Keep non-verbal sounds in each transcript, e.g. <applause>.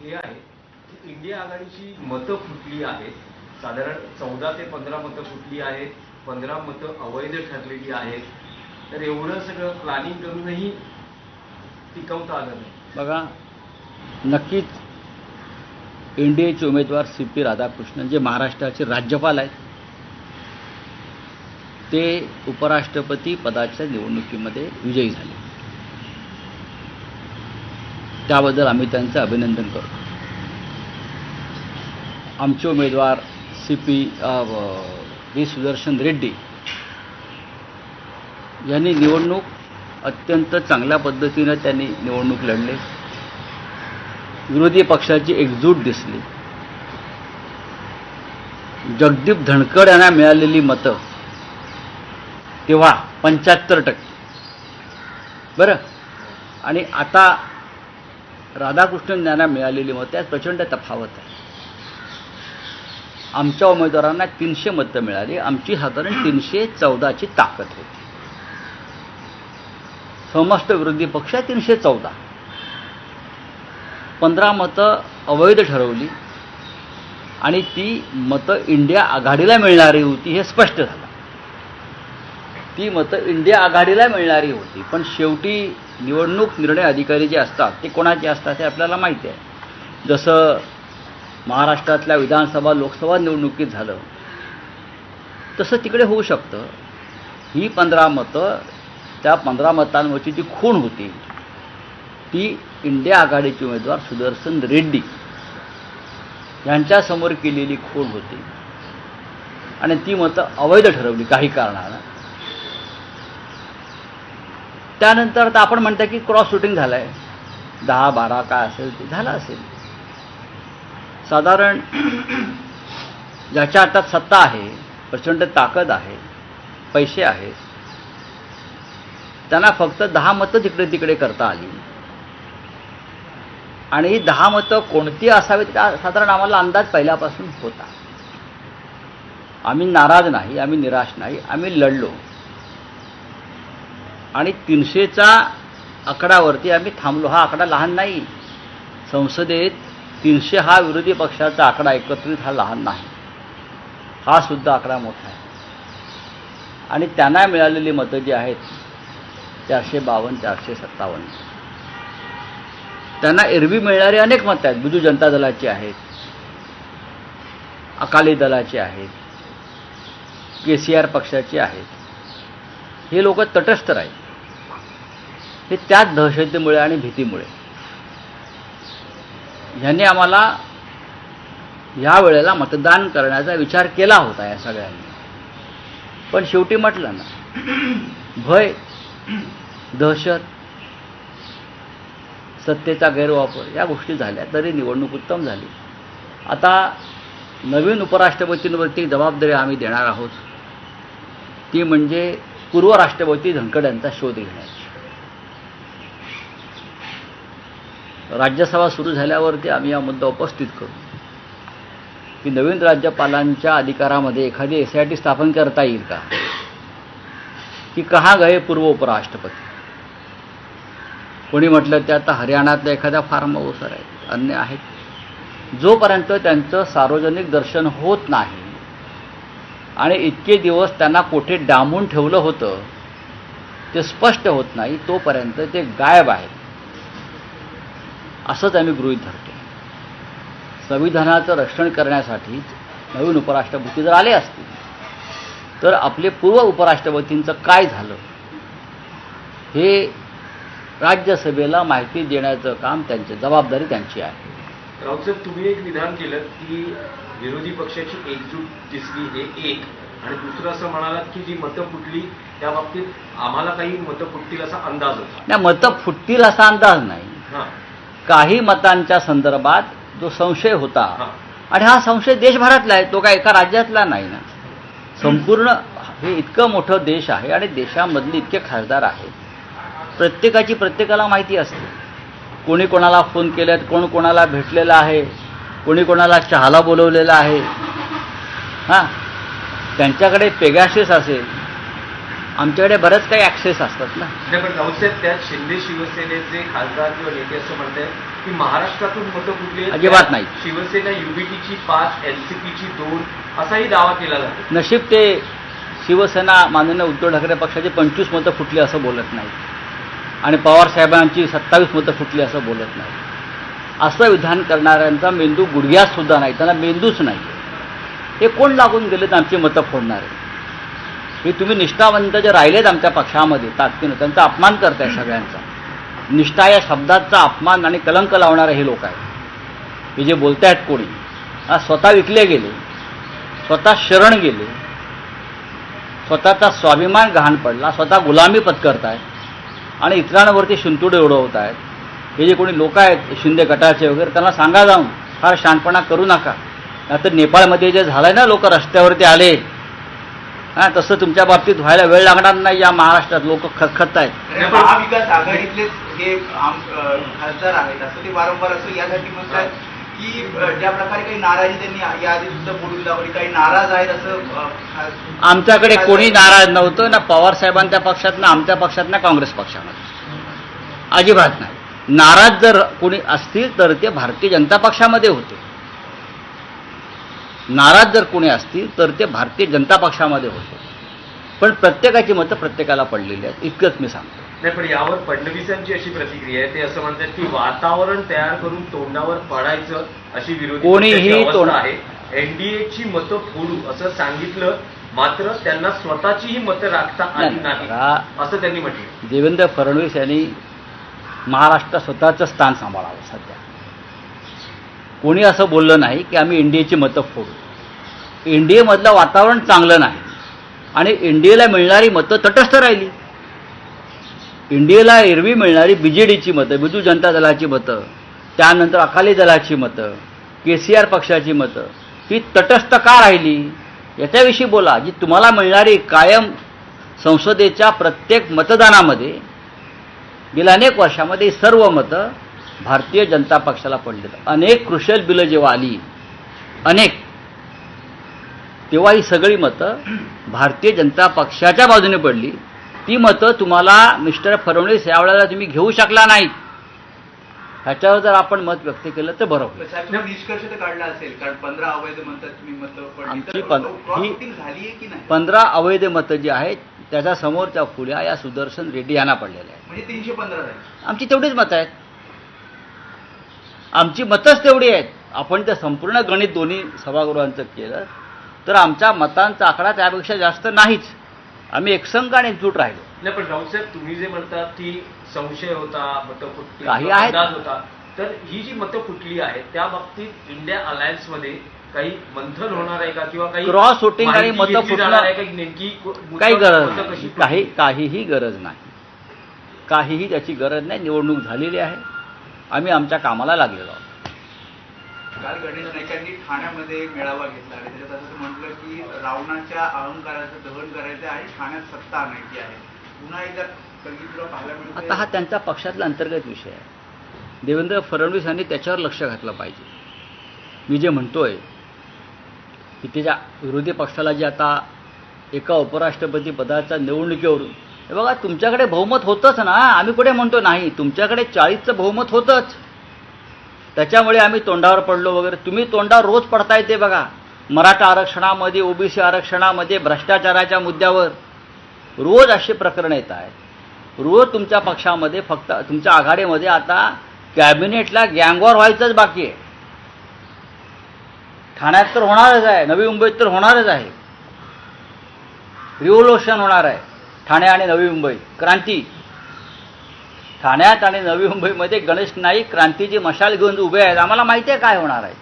हे आहे की इंडिया आघाडीची मतं फुटली आहेत. साधारण चौदा ते पंधरा मतं फुटली आहेत. पंधरा मतं अवैध ठरलेली आहेत. तर एवढं सगळं प्लॅनिंग करूनही टिकवता आलं नाही. बघा नक्कीच एनडीएचे उमेदवार सी पी राधाकृष्णन जे महाराष्ट्राचे राज्यपाल आहेत ते उपराष्ट्रपती पदाच्या निवडणुकीमध्ये विजयी झाले. त्याबद्दल आम्ही त्यांचं अभिनंदन करतो. आमचे उमेदवार C P V Sudarshan Reddy यांनी निवडणूक अत्यंत चांगल्या पद्धतीनं त्यांनी निवडणूक लढले. विरोधी पक्षाची एकजूट दिसली. जगदीप धनकड यांना मिळालेली मतं तेव्हा पंच्याहत्तर टक्के. बरं? आणि आता राधाकृष्ण ज्ञाना मिळालेली मतं यात प्रचंड तफावत आहे. आमच्या उमेदवारांना तीनशे मतं मिळाली. आमची साधारण तीनशे चौदाची ताकद होती. समस्त विरोधी पक्ष तीनशे चौदा. पंधरा मतं अवैध ठरवली आणि ती मतं इंडिया आघाडीला मिळणारी होती हे स्पष्ट झालं. ती मतं इंडिया आघाडीला मिळणारी होती. पण शेवटी निवडणूक निर्णय अधिकारी जे असतात ते कोणाचे असतात हे आपल्याला माहिती आहे. जसं महाराष्ट्रातल्या विधानसभा लोकसभा निवडणुकीत झालं तसं तिकडे होऊ शकतं. ही पंधरा मतं त्या पंधरा मतांवरची जी खूण होती ती इंडिया आघाडीचे उमेदवार सुदर्शन रेड्डी यांच्यासमोर केलेली खूण होती. आणि ती मतं अवैध ठरवली काही कारणानं. त्यानंतर आता आपण म्हणतो की क्रॉस शूटिंग झालं आहे दहा बारा काय असेल ते झालं असेल. साधारण <clears throat> ज्याच्या हातात सत्ता आहे प्रचंड ताकद आहे पैसे आहेत त्यांना फक्त दहा मतं तिकडे तिकडे करता आली. आणि ही दहा मतं कोणती असावीत का साधारण आम्हाला अंदाज पहिल्यापासून होता. आम्ही नाराज नाही आम्ही निराश नाही आम्ही लढलो. आणि तीनशेचा आकडावरती आम्ही थांबलो. हा आकडा लहान नाही. संसदेत तीनशे हा विरोधी पक्षाचा आकडा एकत्रित हा लहान नाही. हा सुद्धा आकडा मोठा आहे. आणि त्यांना मिळालेली मतं जी आहेत चारशे बावन्न चारशे सत्तावन्न. त्यांना एरवी मिळणारी अनेक मतं आहेत. बिजू जनता दलाची आहेत अकाली दलाची आहेत के सी आर पक्षाची आहेत. हे लोक तटस्थ राहील. हे त्याच दहशतीमुळे आणि भीतीमुळे. ह्यांनी आम्हाला ह्या वेळेला मतदान करण्याचा विचार केला होता या सगळ्यांनी. पण शेवटी म्हटलं ना भय दहशत सत्तेचा गैरवापर या गोष्टी झाल्या तरी निवडणूक उत्तम झाली. आता नवीन उपराष्ट्रपतींवरती जबाबदारी आम्ही देणार आहोत. ती म्हणजे पूर्व राष्ट्रपती धनकड यांचा शोध घेण्याची. राज्यसभा सुरू झाल्यावरती आम्ही हा मुद्दा उपस्थित करू. की नवीन राज्यपालांच्या अधिकारामध्ये एखादी एस आय टी स्थापन करता येईल का? की कहा गए पूर्व उपराष्ट्रपती? कोणी म्हटलं ते आता हरियाणातल्या एखाद्या फार्म हाऊसर आहेत अन्य आहेत. जोपर्यंत त्यांचं सार्वजनिक दर्शन होत नाही आणि इतके दिवस त्यांना कोठे डांबून ठेवलं होतं ते स्पष्ट होत नाही तोपर्यंत ते गायब आहेत. असंच आम्ही गृहीत धरतो संविधानाचं रक्षण करण्यासाठी नवीन उपराष्ट्रपती जर आले असतील तर आपले पूर्व उपराष्ट्रपतींचं काय झालं हे राज्यसभेला माहिती देण्याचं काम त्यांची जबाबदारी त्यांची आहे. राऊतसाहेब तुम्ही एक विधान केलं की विरोधी पक्षाची एकजूट दिसली हे एक आणि दुसरं असं म्हणालात की जी मतं फुटली त्या बाबतीत आम्हाला काही मतं फुटतील असा अंदाज होता. नाही मतं फुटतील असा अंदाज नाही. काही मतांच्या संदर्भात जो संशय होता आणि हा संशय देशभरातला आहे तो काय एका राज्यातला नाही ना. संपूर्ण हे इतकं मोठं देश आहे आणि देशामधले इतके खासदार आहेत. प्रत्येकाची प्रत्येकाला माहिती असते. कोणी कोणाला फोन केल्यात कोण कोणाला भेटलेलं आहे कोणी कोणाला चहाला बोलवलेलं आहे. हां. त्यांच्याकडे पेगॅसिस असेल आमच्याकडे बरेच काही ॲक्सेस असतात ना. नाही पण राऊतसाहेब त्यात शिंदे शिवसेनेचे खासदार किंवा नेते असं म्हणतायत की महाराष्ट्रातून मतं कुठली? अजिबात नाही. शिवसेना युबीटीची पाच एनसीपीची दोन असाही दावा केला जातो. नशीब ते शिवसेना माननीय उद्धव ठाकरे पक्षाची पंचवीस मतं फुटली असं बोलत नाही आणि पवार साहेबांची सत्तावीस मतं फुटली असं बोलत नाही असं विधान करणाऱ्यांचा मेंदू गुडघ्यात सुद्धा नाही त्यांना मेंदूच नाही. हे कोण लागून गेलेत आमची मतं फोडणारे? हे तुम्ही निष्ठावंत जे राहिलेत आमच्या पक्षामध्ये ताकदीनं त्यांचा अपमान करताय सगळ्यांचा. निष्ठा या शब्दाचा अपमान आणि कलंक लावणारे हे लोक आहेत. हे जे बोलतायत कोणी स्वतः विकले गेले स्वतः शरण गेले स्वतःचा स्वाभिमान गहाण पडला स्वतः गुलामी पत्करतायत आणि इतरांवरती शिंतुडे उडवत आहेत हे जे कोणी लोक आहेत शिंदे गटाचे वगैरे त्यांना सांगा जाऊन फार शहाणपणा करू नका. नाहीतर नेपाळमध्ये जे झालंय ना लोक रस्त्यावरती आले हां तसं तुमच्या बाबतीत व्हायला वेळ लागणार नाही या महाराष्ट्रात लोक खतखत आहेत महाविकास आघाडीतलेच हे खासदार आहेत असं ते वारंवार असं यासाठी म्हणतात की ज्या प्रकारे काही नाराजी त्यांनी या- याआधी सुद्धा बोलून दाखवली काही नाराज आहेत असं आमच्याकडे कोणी नाराज नव्हतं ना पवार साहेबांच्या पक्षात ना आमच्या पक्षात ना काँग्रेस पक्षामध्ये. अजिबात नाही. नाराज जर कोणी असतील तर ते भारतीय जनता पक्षामध्ये होते. नाराज जर कोणी असतील तर ते भारतीय जनता पक्षामध्ये होते. पण प्रत्येकाची मतं प्रत्येकाला पडलेली आहेत इतकंच मी सांगतो. नाही पण यावर फडणवीसांची अशी प्रतिक्रिया आहे ते असं म्हणतात की वातावरण तयार करून तोंडावर पडायचं अशी विरोधी कोणीही तोंड- आहे. एनडीएची मतं फोडू असं सांगितलं मात्र त्यांना स्वतःचीही मतं राखता आली नाही, असं त्यांनी म्हटलं. देवेंद्र फडणवीस यांनी महाराष्ट्रात स्वतःचं स्थान सांभाळावं सध्या. कोणी असं बोललं नाही की आम्ही एनडीएची मतं फोडू. एनडीएमधलं वातावरण चांगलं नाही आणि एनडीएला मिळणारी मतं तटस्थ राहिली. इंडियेला एरवी मिळणारी बी जे डीची मतं बिजू जनता दलाची मतं त्यानंतर अकाली दलाची मतं के सी आर पक्षाची मतं ही तटस्थ का राहिली? याच्याविषयी बोला. जी तुम्हाला मिळणारी कायम संसदेच्या प्रत्येक मतदानामध्ये गेल्या अनेक वर्षामध्ये सर्व मतं भारतीय जनता पक्षाला पडली अनेक कृषल बिलं जेव्हा आली अनेक तेव्हा ही सगळी मतं भारतीय जनता पक्षाच्या बाजूने पडली. ती मतं तुम्हाला मिस्टर फडणवीस यावेळेला तुम्ही घेऊ शकला नाहीत. ह्याच्यावर जर आपण मत व्यक्त केलं तर बरं होईल. निष्कर्ष तर काढला असेल कारण पंधरा अवैध तुम्ही आमची ही- पंधरा अवैध मतं जी आहेत त्याच्या समोरच्या फुल्या या सुदर्शन रेड्डी यांना पडलेल्या आहेत. म्हणजे तीनशे पंधरा आमची तेवढीच मतं आहेत. आमची मतच तेवढी आहेत. आपण ते संपूर्ण गणित दोन्ही सभागृहांचं केलं तर आमच्या मतांचा आकडा त्यापेक्षा जास्त नाहीच. आम्ही एकसंघ आणि एकजूट राहिलो. नाही पण राऊत साहेब तुम्ही जे म्हणतात की संशय होता मतं फुटली काही आहेत. होता तर ही जी मतं फुटली आहेत त्या बाबतीत इंडिया अलायन्समध्ये काही मंथन होणार आहे का? किंवा काही Cross voting आणि मतं घेतली फुटणं- जाणार आहे का? नेमकी काही गरज नाही? काही काहीही गरज नाही. काहीही त्याची गरज नाही. निवडणूक झालेली आहे. आम्ही आमच्या कामाला लागलेलो आहोत. काल गणेश नाईकांनी ठाण्यामध्ये मेळावा घेतला आणि त्याच्यात असं म्हटलं की रावणाच्या अहंकाराचं दहन करायचं आहे ठाण्यात सत्ता आणायची आहे. पुन्हा एकदा. आता हा त्यांचा पक्षातला अंतर्गत विषय आहे. देवेंद्र फडणवीस यांनी त्याच्यावर लक्ष घातलं पाहिजे. मी जे म्हणतोय की त्याच्या विरोधी पक्षाला जे आता एका उपराष्ट्रपती पदाच्या निवडणुकीवरून हे बघा तुमच्याकडे बहुमत होतंच ना. आम्ही कुठे म्हणतो नाही तुमच्याकडे चाळीसचं बहुमत होतंच. त्याच्यामुळे आम्ही तोंडावर पडलो वगैरे. तुम्ही तोंडावर रोज पडताय ते बघा. मराठा आरक्षणामध्ये ओबीसी आरक्षणामध्ये भ्रष्टाचाराच्या मुद्द्यावर. रोज असे प्रकरण येत आहेत. रोज तुमच्या पक्षामध्ये फक्त तुमच्या आघाडीमध्ये आता कॅबिनेटला गँगवॉर व्हायचंच बाकी आहे. ठाण्यात तर होणारच आहे. नवी मुंबईत तर होणारच आहे. रिव्होल्युशन होणार आहे. ठाणे आणि नवी मुंबई क्रांती. ठाण्यात आणि नवी मुंबईमध्ये गणेश नाईक क्रांतीची मशाल घेऊन उभे आहेत. आम्हाला माहिती आहे काय होणार आहे.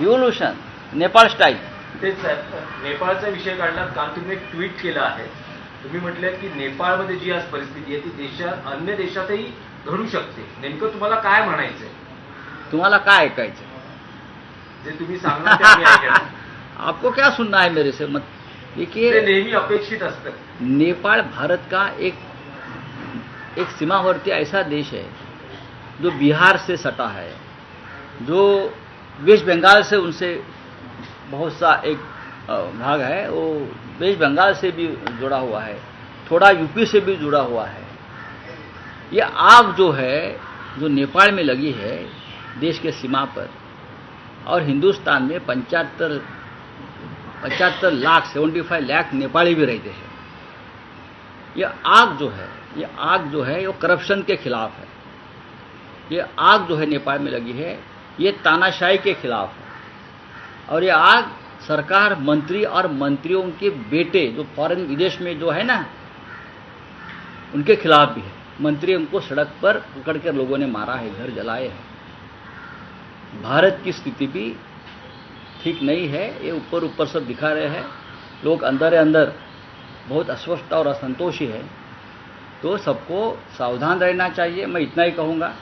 रिव्होल्युशन नेपाळ स्टाईल तेच साहेब नेपाळचा विषय काढला काल तुम्ही एक ट्विट केलं आहे. तुम्ही म्हटलं की नेपाळमध्ये जी आज परिस्थिती आहे ती देशात अन्य देशातही घडू शकते. नेमकं तुम्हाला काय म्हणायचंय? तुम्हाला काय ऐकायचं जे तुम्ही सांगणार. <laughs> आपको क्या सुनना है मेरे से? मत देखिए नेहमी अपेक्षित असतं नेपाल भारत का एक एक सीमावर्ती ऐसा देश है जो बिहार से सटा है जो वेस्ट बंगाल से उनसे बहुत सा एक भाग है वो वेस्ट बंगाल से भी जुड़ा हुआ है थोड़ा यूपी से भी जुड़ा हुआ है। ये आग जो है जो नेपाल में लगी है देश के सीमा पर और हिंदुस्तान में पंचहत्तर पचहत्तर लाख सेवेंटी फाइव लाख नेपाली भी रहते हैं। ये आग जो है, ये आग जो है वो करप्शन के खिलाफ है। ये आग जो है नेपाल में लगी है, ये तानाशाही के खिलाफ है। और ये आग सरकार, मंत्री और मंत्रियों के बेटे, जो फॉरेन विदेश में जो है ना, उनके खिलाफ भी है। मंत्री उनको सड़क पर पकड़ कर लोगों ने मारा है, घर जलाए हैं। भारत की स्थिति भी ठीक नहीं है, ये ऊपर ऊपर सब दिखा रहे हैं। लोग अंदर अंदर, बहुत अस्वस्थ और असंतोषी है। तो सबको सावधान रहना चाहिए, मैं इतना ही कहूँगा।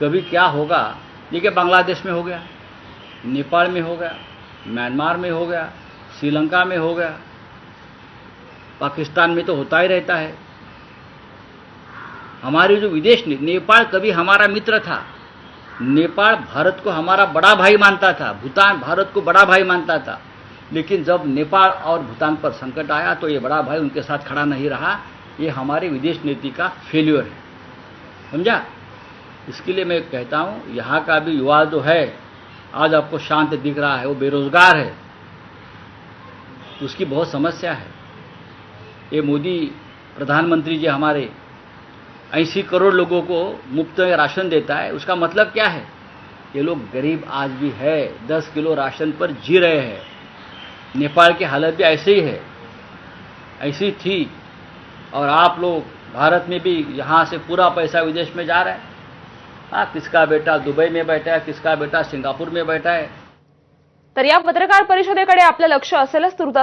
कभी क्या होगा देखिए बांग्लादेश में हो गया, नेपाल में हो गया, म्यांमार में हो गया, श्रीलंका में हो गया, पाकिस्तान में तो होता ही रहता है। हमारी जो विदेश नेपाल कभी हमारा मित्र था नेपाल भारत को हमारा बड़ा भाई मानता था, भूटान भारत को बड़ा भाई मानता था। लेकिन जब नेपाल और भूटान पर संकट आया तो ये बड़ा भाई उनके साथ खड़ा नहीं रहा। ये हमारी विदेश नीति का फेल्योर है। समझा? इसके लिए मैं कहता हूँ, यहाँ का भी युवा जो है, आज आपको शांत दिख रहा है, वो बेरोजगार है। उसकी बहुत समस्या है। ये मोदी, प्रधानमंत्री जी हमारे ऐसी करोड़ लोगों को मुफ्त में राशन देता है। उसका मतलब क्या है? ये लोग गरीब आज भी है दस किलो राशन पर जी रहे हैं। नेपाल की हालत भी ऐसे ही है। ऐसी थी। और आप लोग भारत में भी यहाँ से पूरा पैसा विदेश में जा रहा है। हाँ किसका बेटा दुबई में बैठा है किसका बेटा सिंगापुर में बैठा है? तर या पत्रकार परिषदेकडे आपलं लक्ष असेलच तुर्तास